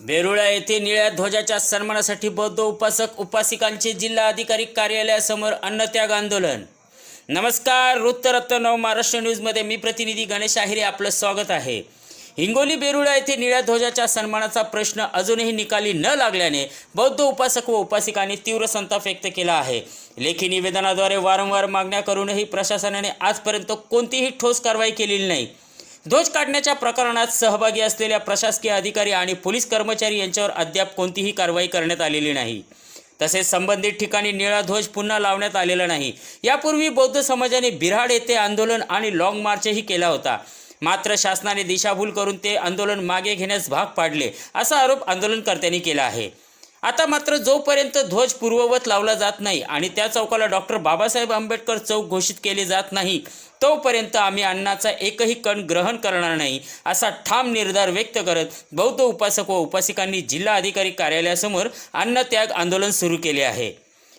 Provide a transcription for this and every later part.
बेरुळा येथे निळ्या ध्वजाच्या सन्मानासाठी बौद्ध उपासक उपासिकांचे जिल्हा अधिकारी कार्यालयासमोर अन्नत्याग आंदोलन. नमस्कार वृत्तरत्न नव महाराष्ट्र न्यूजमध्ये मी प्रतिनिधी गणेश आहिरे आपलं स्वागत आहे. हिंगोली बेरुळा येथे निळ्या ध्वजाच्या सन्मानाचा प्रश्न अजूनही निकाली न लागल्याने बौद्ध उपासक व उपासिकांनी तीव्र संताप व्यक्त केला आहे. लेखी निवेदनाद्वारे वारंवार मागण्या करूनही प्रशासनाने आजपर्यंत कोणतीही ठोस कारवाई केलेली नाही. ध्वज काढण्याच्या प्रकरणात सहभागी असलेल्या प्रशासकीय अधिकारी आणि पोलीस कर्मचारी यांच्यावर अद्याप कोणतीही कारवाई करण्यात आलेली नाही. तसेच संबंधित ठिकाणी निळा ध्वज पुन्हा लावण्यात आलेला नाही. यापूर्वी बौद्ध समाजाने बिराड येथे आंदोलन आणि लाँग मार्चही केला होता. मात्र शासनाने दिशाभूल करून ते आंदोलन मागे घेण्यास भाग पाडले असा आरोप आंदोलनकर्त्यांनी केला आहे. आता मात्र जोपर्यंत ध्वज पूर्ववत लावला जात नाही आणि त्या चौकाला डॉक्टर बाबासाहेब आंबेडकर चौक घोषित केले जात नाही तोपर्यंत आम्ही अन्नाचा एकही कण ग्रहण करणार नाही असा ठाम निर्धार व्यक्त करत बौद्ध उपासक व उपासिकांनी जिल्हा अधिकारी कार्यालयासमोर अन्नत्याग आंदोलन सुरू केले आहे.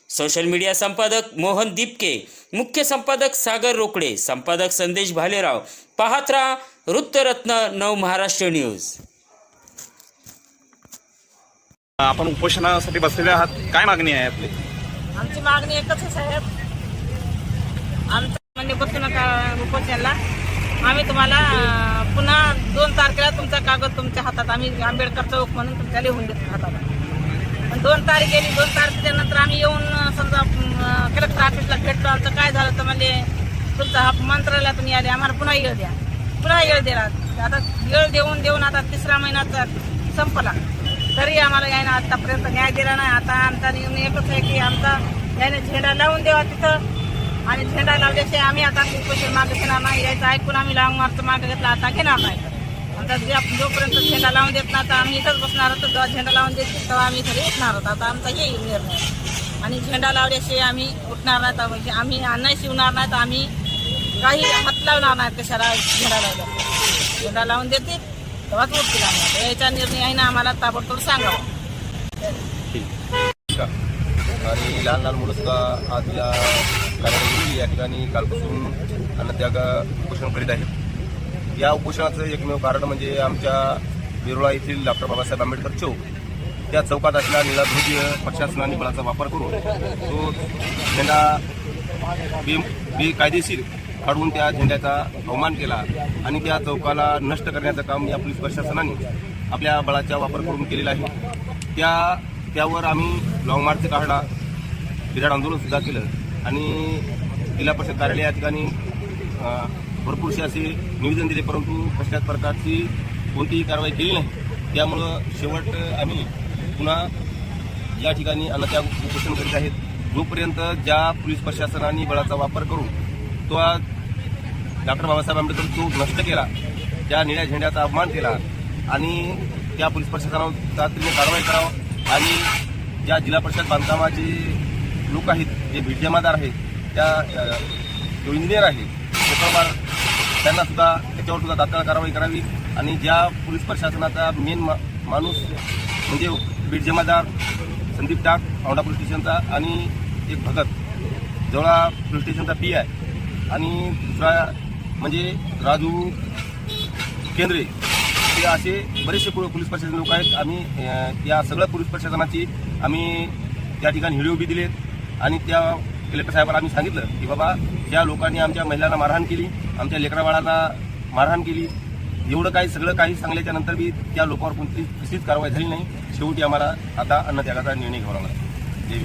सोशल मीडिया संपादक मोहन दिपके मुख्य संपादक सागर रोकडे संपादक संदेश भालेराव पाहत राहा वृत्तरत्न नव महाराष्ट्र न्यूज. आपण उपोषणासाठी बसलेले आहात. काय मागणी आहे आपली? आमची मागणी एकच आहे साहेब. आमचं म्हणजे बसू नका उपोषणाला. आम्ही तुम्हाला पुन्हा दोन तारखेला तुमचा कागद तुमच्या हातात. आम्ही आंबेडकर चौक म्हणून तुमच्या लिहून देतो हातात. दोन तारीख गेली दोन तारखेच्या नंतर आम्ही येऊन समजा कलेक्टर ऑफिसला भेटलो आमचं काय झालं तर म्हणजे तुमचा हा तुम्ही आले आम्हाला पुन्हा येळ द्या. पुन्हा येळ दिला आता येळ देऊन देऊन आता तिसरा महिन्याचा संपला. तरी आम्हाला यायनं आतापर्यंत न्याय दिला नाही. आता आमचा निर्णय एकच आहे की आमचा याने झेंडा लावून द्यावा तिथं. आणि झेंडा लावल्याशिवाय आम्ही आता उपोषण मागे घेणार नाही. यायचं ऐकून आम्ही लावून मार्च मागे घेतला आता घेणार नाही. आता जे जोपर्यंत झेंडा लावून देत ना तर आम्ही इथंच बसणार होतो जेव्हा झेंडा लावून देतील तेव्हा आम्ही इथं उठणार होतो आता आमचा येईल निर्णय आणि झेंडा लावल्याशिवाय आम्ही उठणार नाही. तर म्हणजे आम्ही नाही शिवणार नाही. तर आम्ही काही हात लावणार नाही कशाला झेंडा लावला झेंडा लावून देतील तेव्हाच उठतील आम्हाला यायचा निर्णय आहे ना आम्हाला ताबडतोब सांगावा. आणि लहान लहान मुलं सुद्धा आज या या ठिकाणी कालपासून अन्नत्याग उपोषण करीत आहेत. या उपोषणाचं एकमेव कारण म्हणजे आमच्या बिरोळा येथील डॉक्टर बाबासाहेब आंबेडकर चौक. त्या चौकात असलेला निळा प्रशासनाने बळाचा वापर करून तो झेंडा बे बेकायदेशीर काढून त्या झेंड्याचा अवमान केला आणि त्या चौकाला नष्ट करण्याचं काम या पोलीस प्रशासनाने आपल्या बळाचा वापर करून केलेला आहे. त्या त्यावर आम्ही लॉंग मार्च काढला बिराड आंदोलन सुद्धा केलं आणि जिल्हा परिषद कार्यालय या ठिकाणी भरपूरसे असे निवेदन दिले परंतु कसल्याच प्रकारची कोणतीही कारवाई केली नाही. त्यामुळं शेवट आम्ही पुन्हा या ठिकाणी अन्नत्याग उपोषण करीत आहेत. जोपर्यंत ज्या पोलीस प्रशासनाने बळाचा वापर करून तो डॉक्टर बाबासाहेब आंबेडकर तो नष्ट केला त्या निळ्या झेंड्याचा अपमान केला आणि त्या पोलीस प्रशासनावर तातडीने कारवाई करावं आणि ज्या जिल्हा परिषद बांधकामाचे लोक आहेत जे भिडजमादार आहेत त्या जो इंजिनियर आहे पेपरमार त्यांना सुद्धा त्याच्यावर सुद्धा तात्काळ कारवाई करावी आणि ज्या पोलीस प्रशासनाचा मेन मा माणूस म्हणजे बीड जमादार संदीप टाक औंढा पोलीस स्टेशनचा आणि एक भगत जवळा पोलीस स्टेशनचा पी आहे आणि दुसरा म्हणजे राजू केंद्रे हे असे बरेचसे पोलीस प्रशासन लोक आहेत. आम्ही या सगळ्या पोलीस प्रशासनाची आम्ही त्या ठिकाणी व्हिडिओ बी दिलेत. आणि त्या कलेक्टर साहेबांना आम्ही सांगितलं की बाबा ज्या लोकांनी आमच्या महिलांना मारहाण केली आमच्या लेकराबाळांना मारहाण केली एवढं काही सगळं काही सांगल्याच्या नंतर बी त्या लोकांवर कोणती कसलीच कारवाई झाली नाही. शेवटी आम्हाला आता अन्नत्यागाचा निर्णय घ्यावा लागला. जय